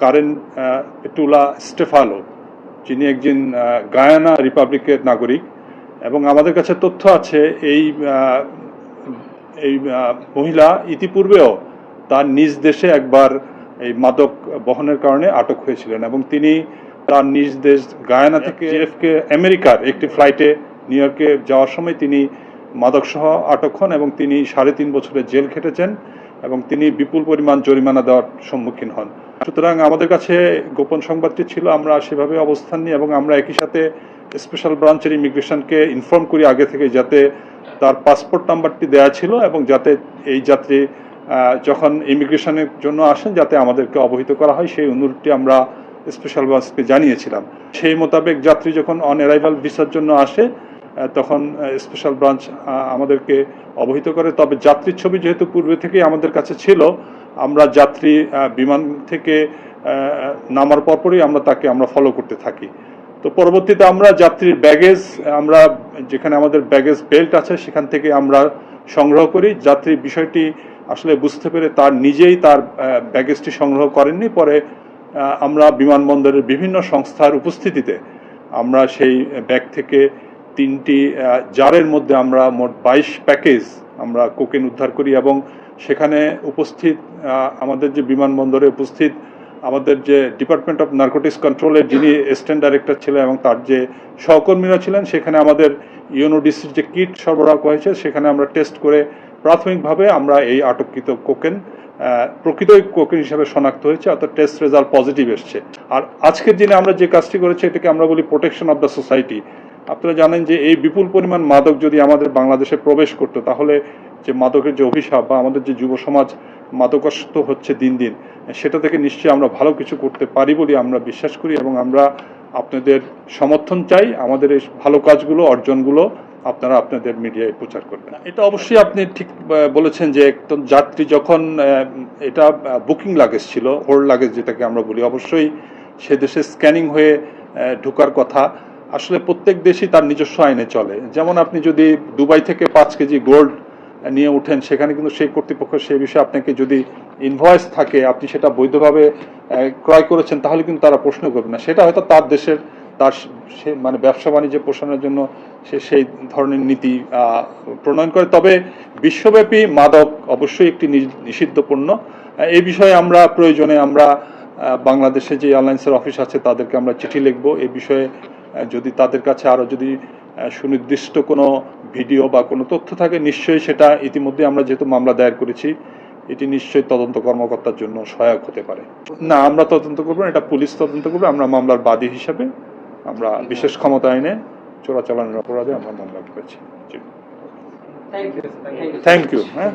Current টুলা স্টেফালো, যিনি একজন গায়ানা রিপাবলিকের নাগরিক এবং আমাদের কাছে তথ্য আছে এই এই মহিলা ইতিপূর্বেও তার নিজ দেশে একবার এই মাদক বহনের কারণে আটক হয়েছিলেন এবং তিনি তার নিজ দেশ গায়ানা থেকে এফকে আমেরিকার একটি ফ্লাইটে নিউ ইয়র্কে যাওয়ার সময় তিনি মাদকসহ আটক হন এবং তিনি সাড়ে তিন বছরের জেল খেটেছেন। এবং তিনি বিপুল পরিমাণ জরিমানা দেওয়ার সম্মুখীন হন। সুতরাং আমাদের কাছে গোপন সংবাদটি ছিল, আমরা সেভাবে অবস্থান নিই এবং আমরা একই সাথে স্পেশাল ব্রাঞ্চের ইমিগ্রেশনকে ইনফর্ম করি আগে থেকে যাতে তার পাসপোর্ট নাম্বারটি দেওয়া ছিল এবং যাতে এই যাত্রী যখন ইমিগ্রেশনের জন্য আসেন যাতে আমাদেরকে অবহিত করা হয়, সেই অনুরোধটি আমরা স্পেশাল ব্রাঞ্চকে জানিয়েছিলাম। সেই মোতাবেক যাত্রী যখন অন অ্যারাইভাল ভিসার জন্য আসে তখন স্পেশাল ব্রাঞ্চ আমাদেরকে অবহিত করে। তবে যাত্রীর ছবি যেহেতু পূর্বে থেকেই আমাদের কাছে ছিল, আমরা যাত্রী বিমান থেকে নামার পরপরই আমরা তাকে আমরা ফলো করতে থাকি। তো পরবর্তীতে আমরা যাত্রীর ব্যাগেজ আমরা যেখানে আমাদের ব্যাগেজ বেল্ট আছে, সেখান থেকে আমরা সংগ্রহ করি। যাত্রী বিষয়টি আসলে বুঝতে পেরে তার নিজেই তার ব্যাগেজটি সংগ্রহ করেননি। পরে আমরা বিমানবন্দরের বিভিন্ন সংস্থার উপস্থিতিতে আমরা সেই ব্যাগ থেকে তিনটি জারের মধ্যে আমরা মোট বাইশ প্যাকেজ আমরা কোকেন উদ্ধার করি এবং সেখানে উপস্থিত আমাদের যে বিমানবন্দরে উপস্থিত আমাদের যে ডিপার্টমেন্ট অফ নার্কোটিক্স কন্ট্রোলের যিনি অ্যাসিস্ট্যান্ট ডাইরেক্টর ছিলেন এবং তার যে সহকর্মীরা ছিলেন, সেখানে আমাদের ইউনোডিসির যে কিট সরবরাহ হয়েছে, সেখানে আমরা টেস্ট করে প্রাথমিকভাবে আমরা এই আটককৃত কোকেন প্রকৃতই কোকেন হিসাবে শনাক্ত হয়েছে, অর্থাৎ টেস্ট রেজাল্ট পজিটিভ এসছে। আর আজকের দিনে আমরা যে কাজটি করেছি, এটাকে আমরা বলি প্রোটেকশন অফ দ্য সোসাইটি আপনারা জানেন যে এই বিপুল পরিমাণ মাদক যদি আমাদের বাংলাদেশে প্রবেশ করতো, তাহলে যে মাদকের যে অভিশাপ বা আমাদের যে যুব সমাজ মাদকাসক্ত হচ্ছে দিন দিন, সেটা থেকে নিশ্চয়ই আমরা ভালো কিছু করতে পারি বলে আমরা বিশ্বাস করি এবং আমরা আপনাদের সমর্থন চাই। আমাদের এই ভালো কাজগুলো, অর্জনগুলো আপনারা আপনাদের মিডিয়ায় প্রচার করবেন। এটা অবশ্যই আপনি ঠিক বলেছেন যে একদম যাত্রী যখন এটা বুকিং লাগেজ ছিল, হোল্ড লাগেজ যেটাকে আমরা বলি, অবশ্যই সে দেশে স্ক্যানিং হয়ে ঢোকার কথা। আসলে প্রত্যেক দেশই তার নিজস্ব আইনে চলে। যেমন আপনি যদি দুবাই থেকে পাঁচ কেজি গোল্ড নিয়ে ওঠেন, সেখানে কিন্তু সেই কর্তৃপক্ষ সেই বিষয়ে আপনাকে যদি ইনভয়েস থাকে, আপনি সেটা বৈধভাবে ক্রয় করেছেন, তাহলে কিন্তু তারা প্রশ্ন করবে না। সেটা হয়তো তার দেশের, তার সে মানে ব্যবসা বাণিজ্য পোষণের জন্য সে সেই ধরনের নীতি প্রণয়ন করে। তবে বিশ্বব্যাপী মাদক অবশ্যই একটি নিষিদ্ধ পণ্য এই বিষয়ে আমরা প্রয়োজনে আমরা বাংলাদেশে যে এয়ারলাইন্সের অফিস আছে, তাদেরকে আমরা চিঠি লিখব। এই বিষয়ে যদি তাদের কাছে আরও যদি সুনির্দিষ্ট কোনো ভিডিও বা কোনো তথ্য থাকে নিশ্চয়ই সেটা ইতিমধ্যে আমরা যেহেতু মামলা দায়ের করেছি এটি নিশ্চয়ই তদন্ত কর্মকর্তার জন্য সহায়ক হতে পারে। না আমরা তদন্ত করব না, এটা পুলিশ তদন্ত করবে আমরা মামলার বাদী হিসাবে আমরা বিশেষ ক্ষমতা আইনে চোরাচালানের অপরাধে আমরা মামলা করেছি। থ্যাংক ইউ হ্যাঁ।